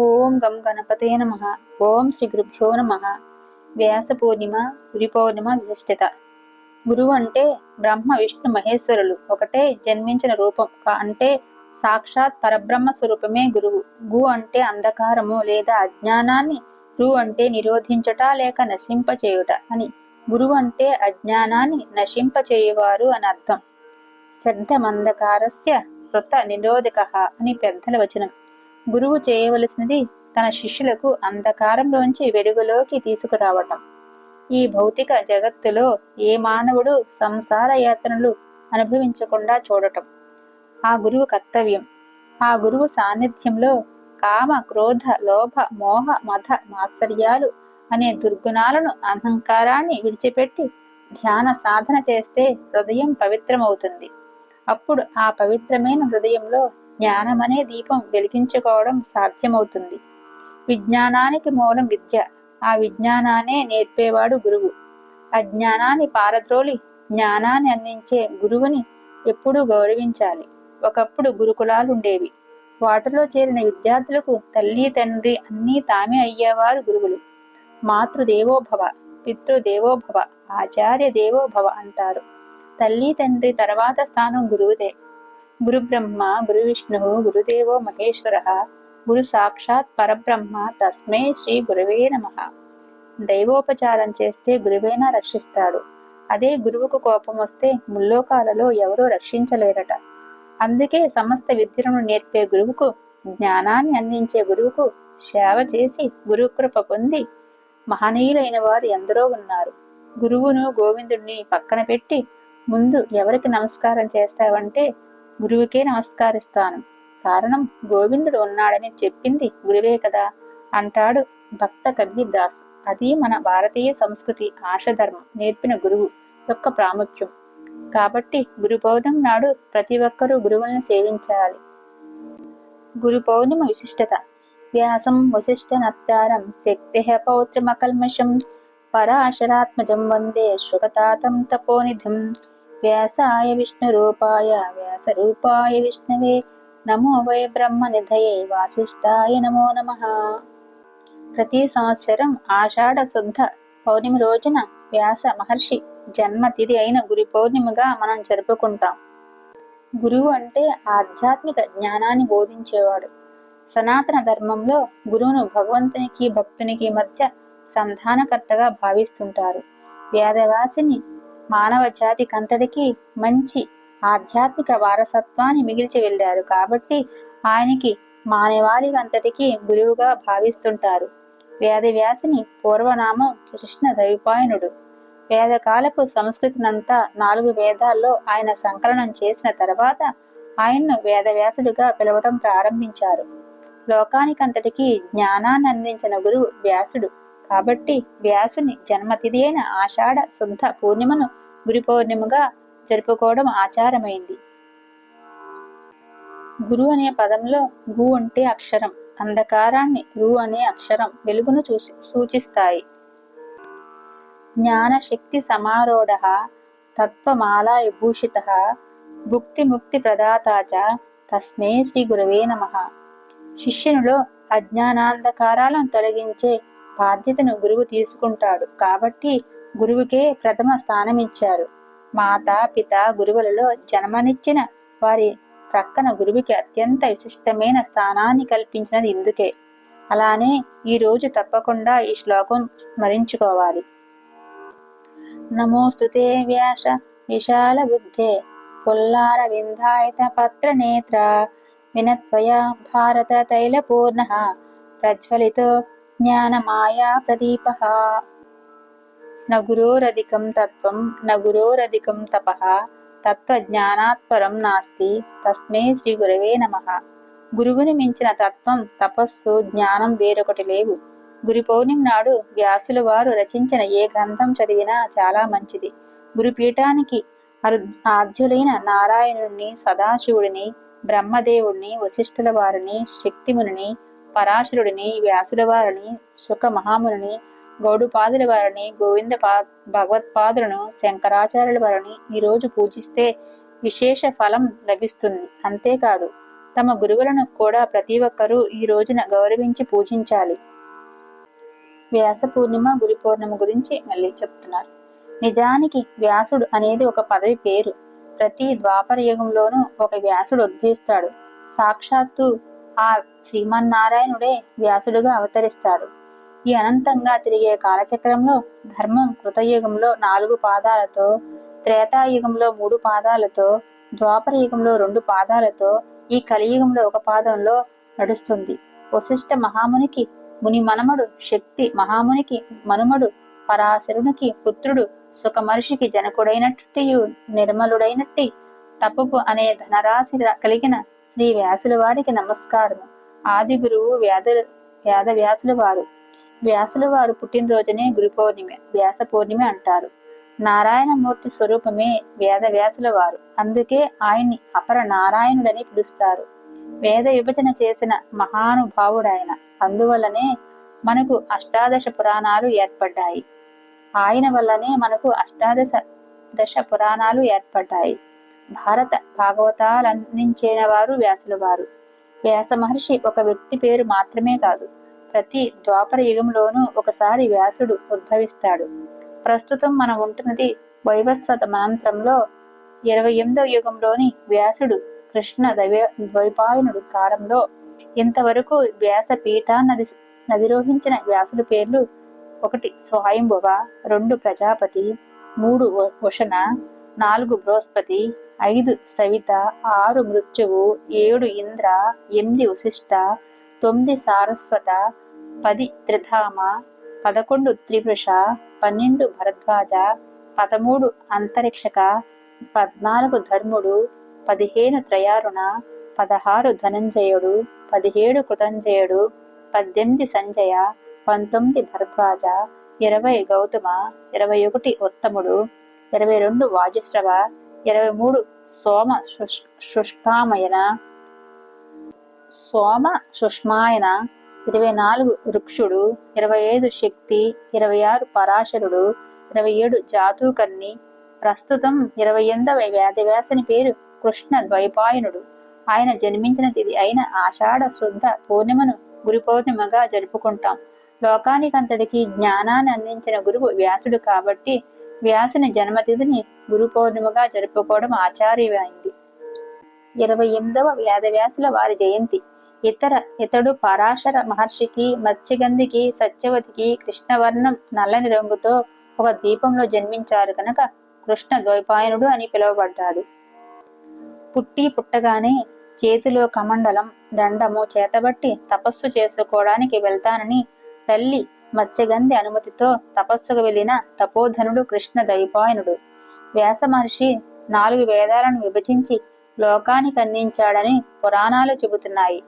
ఓం గం గణపతే నమ. ఓం శ్రీ గురుభ్యో నమ. వ్యాస పూర్ణిమ గురి పౌర్ణిమ విశిష్టత గురువు అంటే బ్రహ్మ విష్ణు మహేశ్వరులు. ఒకటే జన్మించిన రూపం. అంటే సాక్షాత్ పరబ్రహ్మ స్వరూపమే గురువు. గు అంటే అంధకారము లేదా అజ్ఞానాన్ని రు అంటే నిరోధించుట లేక నశింపచేయుట అని. గురువు అంటే అజ్ఞానాన్ని నశింపచేయువారు అని అర్థం. శ్రద్ధమంధకారస్య కృత నిరోధక అని పెద్దల వచనం. గురువు చేయవలసినది తన శిష్యులకు అంధకారంలోంచి వెలుగులోకి తీసుకురావటం. ఈ భౌతిక జగత్తులో ఏ మానవుడు సంసార యాతనలు అనుభవించకుండా చూడటం. ఆ గురువు కర్తవ్యం. ఆ గురువు సాన్నిధ్యంలో కామ క్రోధ లోభ మోహ మత మాత్సర్యాలు అనే దుర్గుణాలను అహంకారాన్ని విడిచిపెట్టి ధ్యాన సాధన చేస్తే హృదయం పవిత్రమవుతుంది. అప్పుడు ఆ పవిత్రమైన హృదయంలో జ్ఞానమనే దీపం వెలిగించుకోవడం సాధ్యమవుతుంది. విజ్ఞానానికి మూలం విద్య. ఆ విజ్ఞానాన్నే నేర్పేవాడు గురువు. అజ్ఞానాన్ని పారద్రోలి జ్ఞానాన్ని అందించే గురువుని ఎప్పుడూ గౌరవించాలి. ఒకప్పుడు గురుకులాలు ఉండేవి వాటిలో చేరిన విద్యార్థులకు తల్లి తండ్రి అన్నీ తామే అయ్యేవారు గురువులు. మాతృదేవోభవ పితృదేవోభవ ఆచార్య దేవోభవ అంటారు. తల్లి తండ్రి తర్వాత స్థానం గురువుదే. గురుబ్రహ్మ గురు విష్ణువు గురుదేవో మహేశ్వర గురు సాక్షాత్ పరబ్రహ్మ తస్మై శ్రీ గురువే నమ. దైవోపచారం చేస్తే గురువేనా రక్షిస్తాడు. అదే గురువుకు కోపం వస్తే ముల్లోకాలలో ఎవరూ రక్షించలేరట. అందుకే సమస్త విద్యలను నేర్పే గురువుకు జ్ఞానాన్ని అందించే గురువుకు సేవ చేసి గురుకృప పొంది మహనీయులైన వారు ఎందరో ఉన్నారు. గురువును గోవిందుడిని పక్కన పెట్టి ముందు ఎవరికి నమస్కారం చేస్తావంటే గురువుకే నమస్కరిస్తాను. కారణం గోవిందుడు ఉన్నాడని చెప్పింది గురువే కదా అంటాడు భక్త కబీర్ దాస్ అది మన భారతీయ సంస్కృతి ఆశధర్మం నేర్పిన గురువు యొక్క ప్రాముఖ్యం. కాబట్టి గురు పౌర్ణమి నాడు ప్రతి ఒక్కరూ గురువులను సేవించాలి. గురు పౌర్ణిమ విశిష్టత. వ్యాసం వశిష్ఠ నత్తారం శక్తి పౌత్రమకల్మషం పరాశరాత్మజం వందే శృగతాతం తపోనిధిం. వ్యాసాయ విష్ణురూపాయ వ్యాసరూపాయ విష్ణవే నమో వై బ్రహ్మనిధయే వాసిష్ఠాయ నమో నమ. ప్రతి సంవత్సరం ఆషాఢ శుద్ధ పౌర్ణమి రోజున వ్యాస మహర్షి జన్మతిథి అయిన గురు పౌర్ణిమగా మనం జరుపుకుంటాం. గురువు అంటే ఆధ్యాత్మిక జ్ఞానాన్ని బోధించేవాడు. సనాతన ధర్మంలో గురువును భగవంతునికి భక్తునికి మధ్య సంధానకర్తగా భావిస్తుంటారు. వేదవాసిని మానవ జాతికంతటికి మంచి ఆధ్యాత్మిక వారసత్వాన్ని మిగిల్చి వెళ్ళారు. కాబట్టి ఆయనకి మానవాళికంతటికి గురువుగా భావిస్తుంటారు. వేదవ్యాసిని పూర్వనామం కృష్ణ ద్వైపాయనుడు వేదకాలపు సంస్కృతినంతా నాలుగు వేదాల్లో ఆయన సంకలనం చేసిన తర్వాత ఆయన్ను వేదవ్యాసుడిగా పిలవటం ప్రారంభించారు. లోకానికంతటికీ జ్ఞానాన్ని అందించిన గురువు వ్యాసుడు. కాబట్టి వ్యాసుని జన్మతిథి అయిన ఆషాఢ శుద్ధ పూర్ణిమను గురు పౌర్ణిమగా జరుపుకోవడం ఆచారమైంది. గురు అనే పదంలో గు అంటే అక్షరం అంధకారాన్ని రు అనే అక్షరం వెలుగును చూసి సూచిస్తాయి. జ్ఞాన శక్తి సమారోఢ తత్వమాలాయభూషిత భుక్తి ముక్తి ప్రదాతాచ తస్మే శ్రీ గురవే నమ. శిష్యునిలో అజ్ఞానాంధకారాలను తొలగించే బాధ్యతను గురువు తీసుకుంటాడు. కాబట్టి గురువుకే ప్రథమ స్థానమిచ్చారు. మాత పిత గురువులలో జన్మనిచ్చిన వారి ప్రక్కన గురువుకి అత్యంత విశిష్టమైన స్థానాన్ని కల్పించినది ఇందుకే. అలానే ఈ రోజు తప్పకుండా ఈ శ్లోకం స్మరించుకోవాలి. నమోస్తుతే వ్యాస విశాల బుద్ధే పుల్లార వింధాయత పత్ర నేత్ర వినత్వయ భారత తైలపూర్ణ ప్రజ్వలితో జ్ఞానమాయా ప్రదీప న గురోరధికం తత్వం న గురోరధికం తపః తత్వజ్ఞానాత్పరం నాస్తి తస్మే శ్రీ గురవే నమ గురువుని మించిన తత్వం తపస్సు జ్ఞానం వేరొకటి లేవు. గురు పౌర్ణిమ నాడు వ్యాసుల వారు రచించిన ఏ గ్రంథం చదివినా చాలా మంచిది. గురుపీఠానికి అరు- ఆద్యులైన నారాయణుడిని సదాశివుడిని బ్రహ్మదేవుడిని వశిష్ఠుల వారిని శక్తిమునిని పరాశరుడిని వ్యాసుల వారిని సుఖ మహామునిని గౌడుపాదుల వారిని గోవింద పా భగవత్పాదులను శంకరాచార్యుల వారిని ఈరోజు పూజిస్తే విశేష ఫలం లభిస్తుంది. అంతేకాదు తమ గురువులను కూడా ప్రతి ఒక్కరూ ఈ రోజున గౌరవించి పూజించాలి. వ్యాస పూర్ణిమ గురు పౌర్ణమి గురించి మళ్ళీ చెప్తున్నారు. నిజానికి వ్యాసుడు అనేది ఒక పదవి పేరు. ప్రతి ద్వాపర యుగంలోనూ ఒక వ్యాసుడు ఉద్భవిస్తాడు. సాక్షాత్తు ఆ శ్రీమన్నారాయణుడే వ్యాసుడుగా అవతరిస్తాడు. ఈ అనంతంగా తిరిగే కాలచక్రంలో ధర్మం కృతయుగంలో నాలుగు పాదాలతో త్రేతాయుగంలో మూడు పాదాలతో ద్వాపర యుగంలో రెండు పాదాలతో ఈ కలియుగంలో ఒక పాదంలో నడుస్తుంది. వశిష్ఠ మహామునికి ముని మనమడు శక్తి మహామునికి మనుమడు పరాశరునికి పుత్రుడు సుఖ మనిషికి జనకుడైనట్టి నిర్మలుడైనట్టి తపపు అనే ధనరాశి కలిగిన శ్రీ వ్యాసుల వారికి నమస్కారం ఆది గురువు వ్యాధ వ్యాధ వ్యాసుల వారు. వ్యాసుల వారు పుట్టినరోజునే గురు పౌర్ణిమ వ్యాస పౌర్ణిమ అంటారు. నారాయణమూర్తి స్వరూపమే వేద వ్యాసుల వారు. అందుకే ఆయన్ని అపర నారాయణుడని పిలుస్తారు. వేద విభజన చేసిన మహానుభావుడాయన అందువల్లనే మనకు అష్టాదశ పురాణాలు ఏర్పడ్డాయి. ఆయన వల్లనే మనకు అష్టాదశ దశ పురాణాలు ఏర్పడ్డాయి. భారత భాగవతాలందించిన వారు వ్యాసుల వారు. వ్యాస మహర్షి ఒక వ్యక్తి పేరు మాత్రమే కాదు ప్రతి ద్వాపర యుగంలోనూ ఒకసారి వ్యాసుడు ఉద్భవిస్తాడు. ప్రస్తుతం మనం ఉంటున్నది వైవస్వత మంత్రంలో ఇరవై ఎనిమిదవ యుగంలోని వ్యాసుడు కృష్ణ దైవ ద్వైపాయనుడు కాలంలో ఇంతవరకు వ్యాస పీఠాన్ని నదిరోహించిన వ్యాసుడి పేర్లు ఒకటి స్వయంభువ రెండు ప్రజాపతి మూడు ఉషణ నాలుగు బృహస్పతి ఐదు సవిత ఆరు మృత్యువు ఏడు ఇంద్ర ఎనిమిది వశిష్ట తొమ్మిది సారస్వత పది త్రిధామ పదకొండు త్రివృష పన్నెండు భరద్వాజ పదమూడు అంతరిక్షక పద్నాలుగు ధర్ముడు పదిహేను త్రయారుణ పదహారు ధనంజయుడు పదిహేడు కృతంజయుడు పద్దెనిమిది సంజయ పంతొమ్మిది భరద్వాజ ఇరవై గౌతమ ఇరవై ఒకటి ఉత్తముడు ఇరవై రెండు వాజశ్రవ ఇరవై మూడు సోమ శుష్కామయన సోమ సుష్మాయన ఇరవై నాలుగు వృక్షుడు ఇరవై ఐదు శక్తి ఇరవై ఆరు పరాశరుడు ఇరవై ఏడు జాతూకర్ణి ప్రస్తుతం ఇరవై ఎనిమిదవ వేదవ్యాసని పేరు కృష్ణ ద్వైపాయనుడు. ఆయన జన్మించిన తిది అయిన ఆషాఢ శుద్ధ పూర్ణిమను గురు పౌర్ణిమగా జరుపుకుంటాం. లోకానికంతటికి జ్ఞానాన్ని అందించిన గురువు వ్యాసుడు కాబట్టి వ్యాసుని జన్మతిథిని గురు పౌర్ణిమగా జరుపుకోవడం ఆచార్యమైంది. ఇరవై ఎనిమిదవ వేదవ్యాసుల వారి జయంతి. ఇతర ఇతడు పరాశర మహర్షికి మత్స్యగంధికి సత్యవతికి కృష్ణవర్ణం నల్లని రంగుతో ఒక ద్వీపంలో జన్మించారు కనుక కృష్ణ ద్వైపాయనుడు అని పిలువబడ్డాడు. పుట్టి పుట్టగానే చేతిలో కమండలం దండము చేతబట్టి తపస్సు చేసుకోవడానికి వెళ్తానని తల్లి మత్స్యగంధి అనుమతితో తపస్సుకు వెళ్ళిన తపోధనుడు కృష్ణ దైపాయనుడు వ్యాస మహర్షి నాలుగు వేదాలను విభజించి లోకానికి అందించాడని పురాణాలు చెబుతున్నాయి.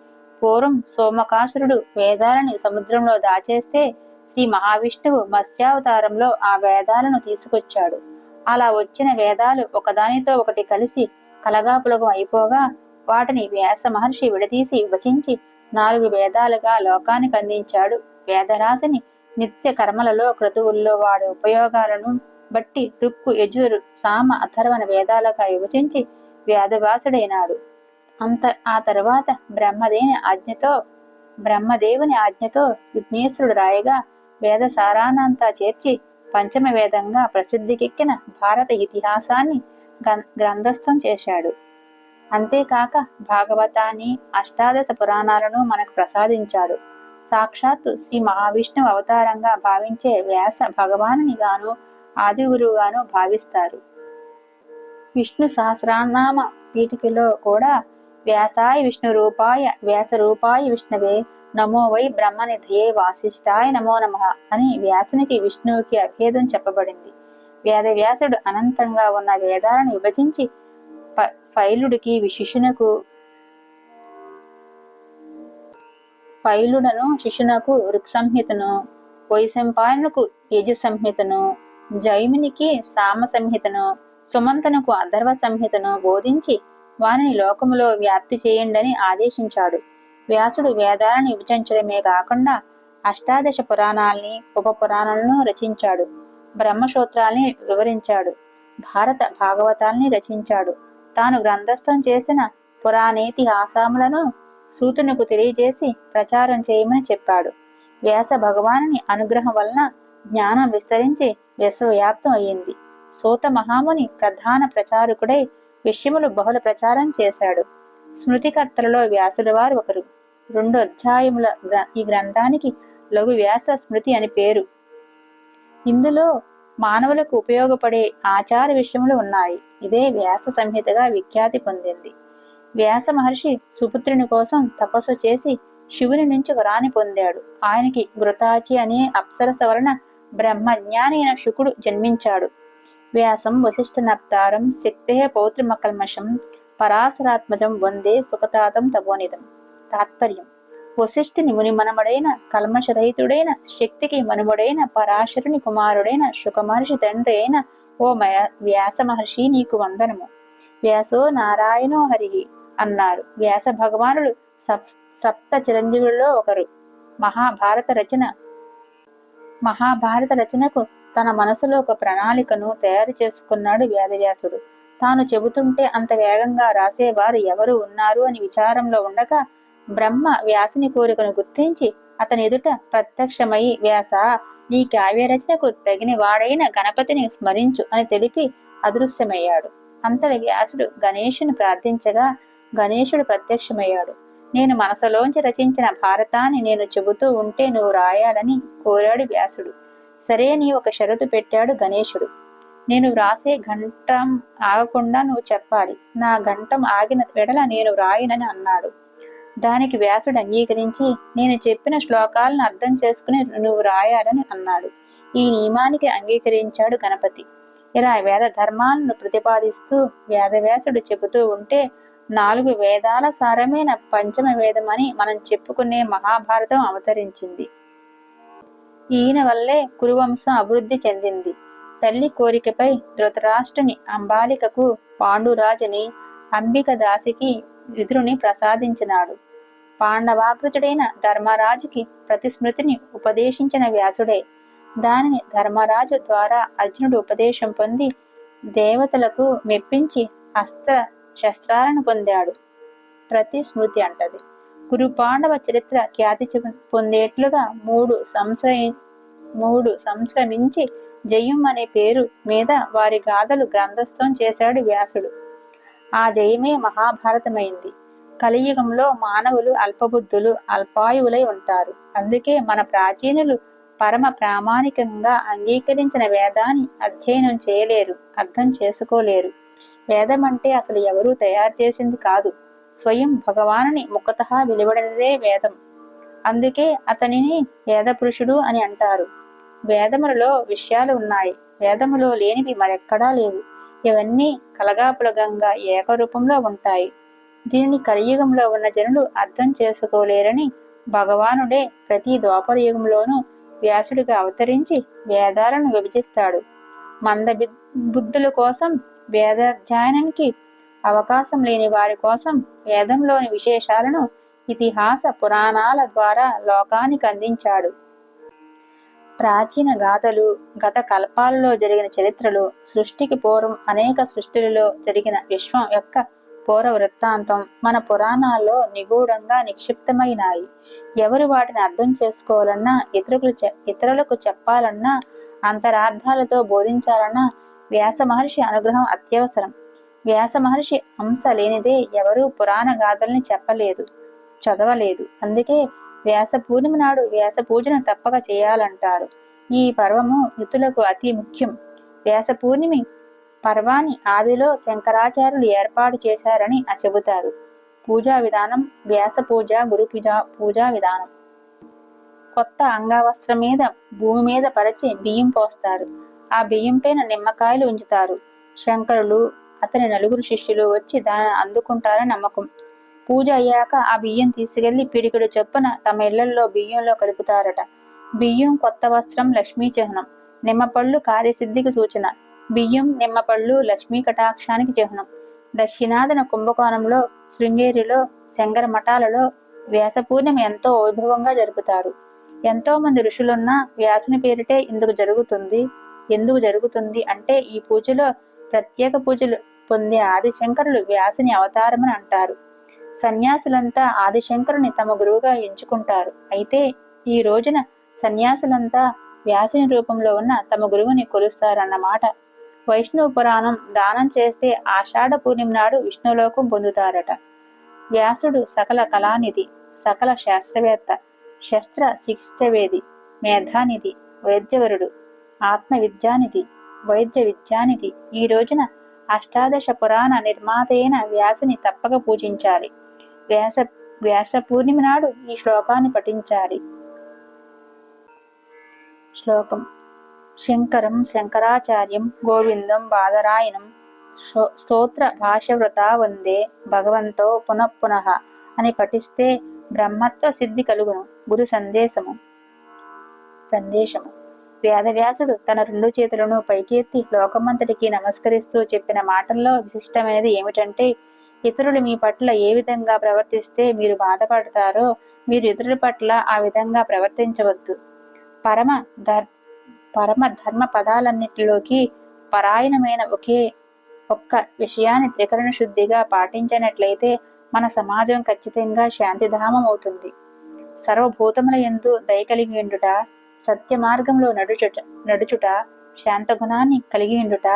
పూర్వం సోమకాసురుడు వేదాలని సముద్రంలో దాచేస్తే శ్రీ మహావిష్ణువు మత్స్యావతారంలో ఆ వేదాలను తీసుకొచ్చాడు. అలా వచ్చిన వేదాలు ఒకదానితో ఒకటి కలిసి కలగాపులగం అయిపోగా వాటిని వ్యాస మహర్షి విడదీసి విభజించి నాలుగు వేదాలుగా లోకానికి అందించాడు. వేదరాశిని నిత్య కర్మలలో క్రతువుల్లో వాడే ఉపయోగాలను బట్టి రుక్కు యజురు సామ అథర్వణ వేదాలుగా విభజించి వ్యాధవాసుడైనాడు. అంత ఆ తరువాత బ్రహ్మదేని ఆజ్ఞతో బ్రహ్మదేవుని ఆజ్ఞతో విఘ్నేశ్వరుడు రాయగా వేద సారానంతా చేర్చి పంచమ వేదంగా ప్రసిద్ధికెక్కిన భారత ఇతిహాసాన్ని గ్రంథస్థం చేశాడు. అంతేకాక భాగవతాన్ని అష్టాదశ పురాణాలను మనకు ప్రసాదించాడు. సాక్షాత్తు శ్రీ మహావిష్ణువు అవతారంగా భావించే వ్యాస భగవానుని గాను ఆది గురువుగాను భావిస్తారు. విష్ణు సహస్రనామ పీఠికలో కూడా వ్యాసాయ విష్ణు రూపాయ వ్యాస రూపాయ విష్ణువే నమో వై బ్రహ్మనిధయే వాసిష్ఠాయ నమో నమ అని వ్యాసునికి విష్ణువుకి అభేదం చెప్పబడింది. వేద వ్యాసుడు అనంతంగా ఉన్న వేదాలను విభజించి ఫైలుడికి శిష్యునకు పైలుడను శిష్యునకు ఋక్సంహితను వైశంపాయనకు యజు సంహితను జైమినికి సామ సంహితను సుమంతనకు అధర్వ సంహితను బోధించి వారిని లోకములో వ్యాప్తి చేయండని ఆదేశించాడు. వ్యాసుడు వేదాలను విభజించడమే కాకుండా అష్టాదశ పురాణాల్ని ఉప పురాణాలను రచించాడు. బ్రహ్మసూత్రాల్ని వివరించాడు. భారత భాగవతాల్ని రచించాడు. తాను గ్రంథస్థం చేసిన పురాణేతిహాసాములను సూతునకు తెలియజేసి ప్రచారం చేయమని చెప్పాడు. వ్యాస భగవానుని అనుగ్రహం వలన జ్ఞానం విస్తరించి విశ్వవ్యాప్తం అయ్యింది. సూత మహాముని ప్రధాన ప్రచారకుడై విషయములు బహుళ ప్రచారం చేశాడు. స్మృతికర్తలలో వ్యాసుల వారు ఒకరు. రెండు అధ్యాయముల ఈ గ్రంథానికి లఘు వ్యాస స్మృతి అని పేరు. ఇందులో మానవులకు ఉపయోగపడే ఆచార విషయములు ఉన్నాయి. ఇదే వ్యాస సంహితగా విఖ్యాతి పొందింది. వ్యాస మహర్షి సుపుత్రుని కోసం తపస్సు చేసి శివుని నుంచి వరాన్ని పొందాడు. ఆయనకి ఘృతాచి అనే అప్సరస వలన బ్రహ్మజ్ఞాని అయిన శుకుడు జన్మించాడు. వ్యాసం వశిష్ఠ నప్తారం శక్తే పౌత్రిమకల్మషం పరాశరాత్మజం వందే సుఖతాతం తపోనిదం. తాత్పర్యం. వశిష్ఠుని ముని మనమడైన కల్మషరహితుడైన శక్తికి మనుమడైన పరాశరుని కుమారుడైన శుకమహర్షి తండ్రి అయిన ఓ మయ వ్యాస మహర్షి నీకు వందనము. వ్యాసో నారాయణో హరి అన్నారు. వ్యాస భగవానుడు సప్ సప్త చిరంజీవులలో ఒకరు. మహాభారత రచన మహాభారత రచనకు తన మనసులో ఒక ప్రణాళికను తయారు చేసుకున్నాడు వేదవ్యాసుడు తాను చెబుతుంటే అంత వేగంగా రాసేవారు ఎవరు ఉన్నారు అని విచారంలో ఉండగా బ్రహ్మ వ్యాసుని కోరికను గుర్తించి అతని ఎదుట ప్రత్యక్షమై వ్యాస నీ కావ్యరచనకు తగిన వాడైన గణపతిని స్మరించు అని తెలిపి అదృశ్యమయ్యాడు. అంతటి వ్యాసుడు గణేషుని ప్రార్థించగా గణేశుడు ప్రత్యక్షమయ్యాడు. నేను మనసులోంచి రచించిన భారతాన్ని నేను చెబుతూ ఉంటే నువ్వు రాయాలని కోరాడు వ్యాసుడు. సరే అని ఒక షరతు పెట్టాడు గణేశుడు. నేను వ్రాసే ఘంటం ఆగకుండా నువ్వు చెప్పాలి. నా ఘంటం ఆగిన వెడల నేను వ్రాయనని అన్నాడు. దానికి వ్యాసుడు అంగీకరించి నేను చెప్పిన శ్లోకాలను అర్థం చేసుకుని నువ్వు రాయాలని అన్నాడు. ఈ నియమానికి అంగీకరించాడు గణపతి. ఇలా వేద ధర్మాలను ప్రతిపాదిస్తూ వేదవ్యాసుడు చెబుతూ ఉంటే నాలుగు వేదాల సారమైన పంచమ వేదమని మనం చెప్పుకునే మహాభారతం అవతరించింది. ఈయన వల్లే కురువంశం అభివృద్ధి చెందింది. తల్లి కోరికపై ధృతరాష్ట్రుని అంబాలికకు పాండురాజుని అంబిక దాసికి విదురుని ప్రసాదించినాడు. పాండవాకృతుడైన ధర్మరాజుకి ప్రతిస్మృతిని ఉపదేశించిన వ్యాసుడే. దానిని ధర్మరాజు ద్వారా అర్జునుడు ఉపదేశం పొంది దేవతలకు మెప్పించి అస్త్ర శస్త్రాలను పొందాడు. ప్రతి స్మృతి అంటది. గురు పాండవ చరిత్ర ఖ్యాతి పొందేట్లుగా మూడు సంశ్ర మూడు సంశ్రమించి జయం అనే పేరు మీద వారి గాథలు గ్రంథస్థం చేశాడు వ్యాసుడు. ఆ జయమే మహాభారతమైంది. కలియుగంలో మానవులు అల్పబుద్ధులు అల్పాయువులై ఉంటారు. అందుకే మన ప్రాచీనులు పరమ ప్రామాణికంగా అంగీకరించిన వేదాన్ని అధ్యయనం చేయలేరు అర్థం చేసుకోలేరు. వేదం అంటే అసలు ఎవరూ తయారు చేసింది కాదు. స్వయం భగవానుని ముఖత వెలువడినదే వేదం. అందుకే అతనిని వేద పురుషుడు అని అంటారు. వేదములలో విషయాలు ఉన్నాయి. వేదములో లేనివి మరెక్కడా లేవు. ఇవన్నీ కలగాపులగంగా ఏకరూపంలో ఉంటాయి. దీనిని కలియుగంలో ఉన్న జనులు అర్థం చేసుకోలేరని భగవానుడే ప్రతి ద్వాపర యుగంలోనూ వ్యాసుడిగా అవతరించి వేదాలను విభజిస్తాడు. మంద బుద్ధుల కోసం వేదాధ్యయనానికి అవకాశం లేని వారి కోసం వేదంలోని విశేషాలను ఇతిహాస పురాణాల ద్వారా లోకానికి అందించాడు. ప్రాచీన గాథలు గత కల్పాలలో జరిగిన చరిత్రలు సృష్టికి పూర్వం అనేక సృష్టిలలో జరిగిన విశ్వం యొక్క పూర్వ వృత్తాంతం మన పురాణాల్లో నిగూఢంగా నిక్షిప్తమైనాయి. ఎవరు వాటిని అర్థం చేసుకోవాలన్నా ఇతరులకు ఇతరులకు చెప్పాలన్నా అంతరార్థాలతో బోధించాలన్నా వ్యాస మహర్షి అనుగ్రహం అత్యవసరం. వ్యాస మహర్షి అంశ లేనిదే ఎవరూ పురాణ గాథల్ని చెప్పలేదు చదవలేదు. అందుకే వ్యాస పూర్ణిమ నాడు వ్యాస పూజను తప్పక చేయాలంటారు. ఈ పర్వము యుతులకు అతి ముఖ్యం. వ్యాస పూర్ణిమి పర్వాన్ని ఆదిలో శంకరాచార్యులు ఏర్పాటు చేశారని ఆ చెబుతారు. పూజా విధానం వ్యాస పూజ గురు పూజ పూజా విధానం. కొత్త అంగవస్త్రం మీద భూమి మీద పరిచి బియ్యం పోస్తారు. ఆ బియ్యం పైన నిమ్మకాయలు ఉంచుతారు. శంకరులు అతని నలుగురు శిష్యులు వచ్చి దానిని అందుకుంటారని నమ్మకం. పూజ అయ్యాక ఆ బియ్యం తీసుకెళ్ళి పిడికిడు చొప్పున తమ ఇళ్ళలో బియ్యంలో కలుపుతారట. బియ్యం కొత్త వస్త్రం లక్ష్మీ చిహ్నం నిమ్మపళ్ళు కార్యసిద్ధికి సూచన. బియ్యం నిమ్మపళ్ళు లక్ష్మీ కటాక్షానికి చిహ్నం. దక్షిణాదిన కుంభకోణంలో శృంగేరిలో శంకర మఠాలలో వ్యాసపూర్ణిమ ఎంతో వైభవంగా జరుపుతారు. ఎంతో మంది ఋషులున్న వ్యాసుని పేరిటే ఇందుకు జరుగుతుంది ఎందుకు జరుగుతుంది అంటే ఈ పూజలో ప్రత్యేక పూజలు పొందే ఆదిశంకరులు వ్యాసుని అవతారమని అంటారు. సన్యాసులంతా ఆదిశంకరుని తమ గురువుగా ఎంచుకుంటారు. అయితే ఈ రోజున సన్యాసులంతా వ్యాసుని రూపంలో ఉన్న తమ గురువుని కొలుస్తారన్నమాట వైష్ణవ పురాణం దానం చేస్తే ఆషాఢ పూర్ణిమ నాడు విష్ణులోకం పొందుతారట. వ్యాసుడు సకల కళానిధి సకల శాస్త్రవేత్త శస్త్ర చికిత్సవేది మేధానిధి వైద్యవరుడు ఆత్మ విద్యానిధి వైద్య విద్యానిధి ఈ రోజున అష్టాదశ పురాణ నిర్మాత అయిన తప్పక పూజించాలి. వ్యాస వ్యాస పూర్ణిమ నాడు ఈ శ్లోకాన్ని పఠించాలి. శ్లోకం. శంకరం శంకరాచార్యం గోవిందం బాదరాయణం స్తోత్ర భాషవృత వందే భగవంతో పునఃపునః అని పఠిస్తే బ్రహ్మత్వ సిద్ధి కలుగును. గురు సందేశము. సందేశము. వేదవ్యాసుడు తన రెండు చేతులను పైకెత్తి లోకమంతటికి నమస్కరిస్తూ చెప్పిన మాటల్లో విశిష్టమైనది ఏమిటంటే ఇతరులు మీ పట్ల ఏ విధంగా ప్రవర్తిస్తే మీరు బాధపడతారో మీరు ఇతరుల పట్ల ఆ విధంగా ప్రవర్తించవద్దు. పరమ ధర్ పరమ ధర్మ పదాలన్నిటిలోకి పరాయణమైన ఒకే ఒక్క విషయాన్ని త్రికరణ శుద్ధిగా పాటించినట్లయితే మన సమాజం ఖచ్చితంగా శాంతిధామం అవుతుంది. సర్వభూతముల ఎందు దయ కలిగి ఉండుట సత్య మార్గంలో నడుచుట నడుచుట శాంత గుణాన్ని కలిగి ఉండుట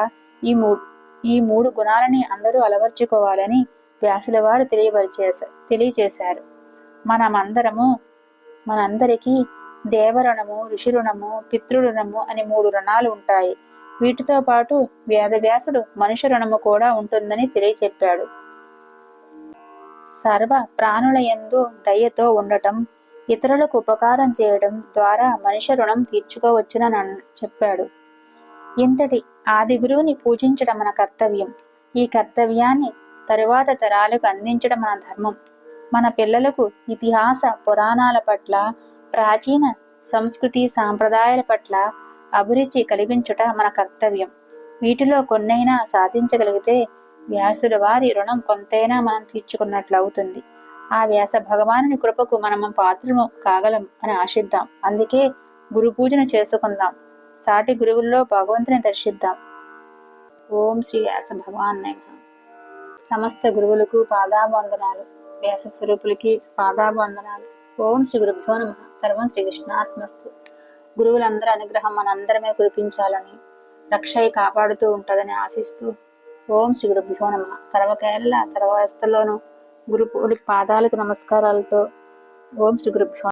ఈ మూడు ఈ మూడు గుణాలని అందరూ అలవర్చుకోవాలని వ్యాసుల వారు తెలియపరిచేశారు తెలియచేశారు. మనమందరము మనందరికీ దేవరుణము ఋషిరుణము పితృరుణము అని మూడు రుణాలు ఉంటాయి. వీటితో పాటు వేదవ్యాసుడు మనుష్య రుణము కూడా ఉంటుందని తెలియచెప్పాడు. సర్వ ప్రాణుల ఎందు దయతో ఉండటం ఇతరులకు ఉపకారం చేయడం ద్వారా మనిషి రుణం తీర్చుకోవచ్చునని చెప్పాడు. ఇంతటి ఆది గురువుని పూజించడం మన కర్తవ్యం. ఈ కర్తవ్యాన్ని తరువాత తరాలకు అందించడం మన ధర్మం. మన పిల్లలకు ఇతిహాస పురాణాల పట్ల ప్రాచీన సంస్కృతి సాంప్రదాయాల పట్ల అభిరుచి కలిగించుట మన కర్తవ్యం. వీటిలో కొన్నైనా సాధించగలిగితే వ్యాసుల వారి రుణం కొంతైనా మనం తీర్చుకున్నట్లు అవుతుంది ఆ వ్యాస భగవానుని కృపకు మనము పాత్రము కాగలం అని ఆశిద్దాం. అందుకే గురు పూజను చేసుకుందాం. సాటి గురువుల్లో భగవంతుని దర్శిద్దాం. ఓం శ్రీ వ్యాస భగవాన్ సమస్త గురువులకు పాదాభవందనాలు వ్యాస స్వరూపులకి పాదాభవందనాలు ఓం శ్రీ గురుభ్యో నమ. సర్వం శ్రీ కృష్ణాత్మస్తు గురువులందరి అనుగ్రహం మనందరమే కురిపించాలని రక్షయ్య కాపాడుతూ ఉంటుందని ఆశిస్తూ ఓం శ్రీ గురుభ్యో నమ. సర్వకేరళ సర్వవస్థలోనూ గురు పాదాలకు నమస్కారాలతో ఓం శ్రీ గురుభ్యో